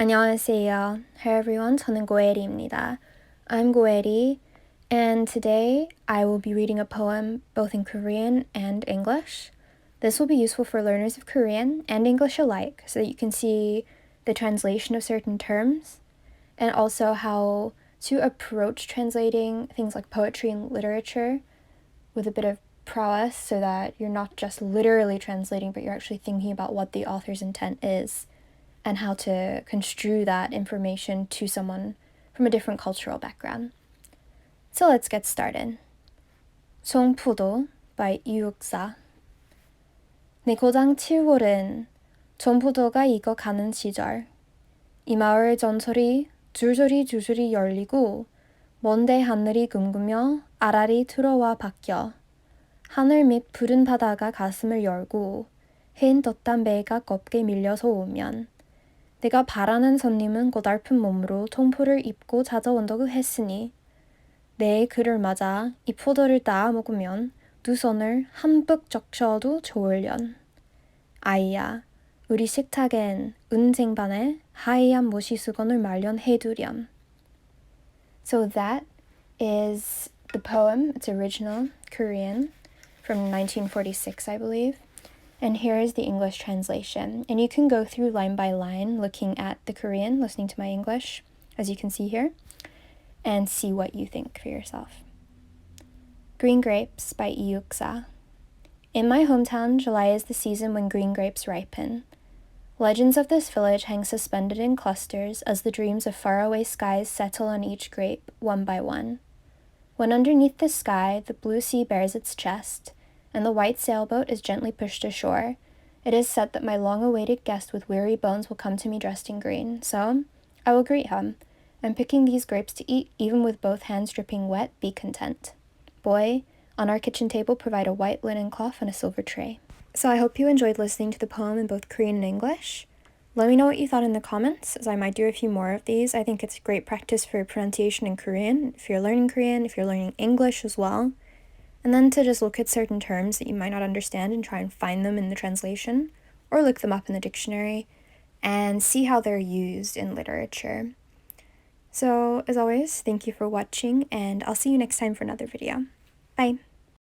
안녕하세요. Hey everyone, 저는 고에리입니다. I'm Goeri, and today I will be reading a poem both in Korean and English. This will be useful for learners of Korean and English alike so that you can see the translation of certain terms and also how to approach translating things like poetry and literature with a bit of prowess so that you're not just literally translating, but you're actually thinking about what the author's intent is And how to construe that information to someone from a different cultural background. So let's get started. 송푸도 by 이육사 내 고장 7월은 전부도가 익어가는 시절 이 마을 전설이 줄줄이 줄줄이 열리고 먼데 하늘이 금금여 아라리 들어와 바뀌어 하늘 밑 푸른 바다가 가슴을 열고 흰 돛단 배가 곱게 밀려서 오면 내가 바라는 손님은 고달픈 몸으로 통포를 입고 찾아온다고 했으니 내 그를 맞아 이 포도를 따 먹으면 두 손을 한뿍 적셔도 좋을련. 아이야, 우리 식탁엔 은쟁반에 하얀 모시 수건을 마련해두렴. So that is the poem. It's original Korean. from 1946, I believe. And here is the English translation. And you can go through line by line looking at the Korean, listening to my English, as you can see here, and see what you think for yourself. Green Grapes by Iuksa. In my hometown, July is the season when green grapes ripen. Legends of this village hang suspended in clusters as the dreams of faraway skies settle on each grape, one by one. When underneath the sky the blue sea bares its chest, and the white sailboat is gently pushed ashore, it is said that my long awaited guest with weary bones will come to me dressed in green. So I will greet him, and picking these grapes to eat, even with both hands dripping wet, be content. Boy, on our kitchen table provide a white linen cloth and a silver tray. So I hope you enjoyed listening to the poem in both Korean and English. Let me know what you thought in the comments, as I might do a few more of these. I think it's great practice for pronunciation in Korean, if you're learning Korean, if you're learning English as well. And then to just look at certain terms that you might not understand and try and find them in the translation, or look them up in the dictionary, and see how they're used in literature. So, as always, thank you for watching, and I'll see you next time for another video. Bye!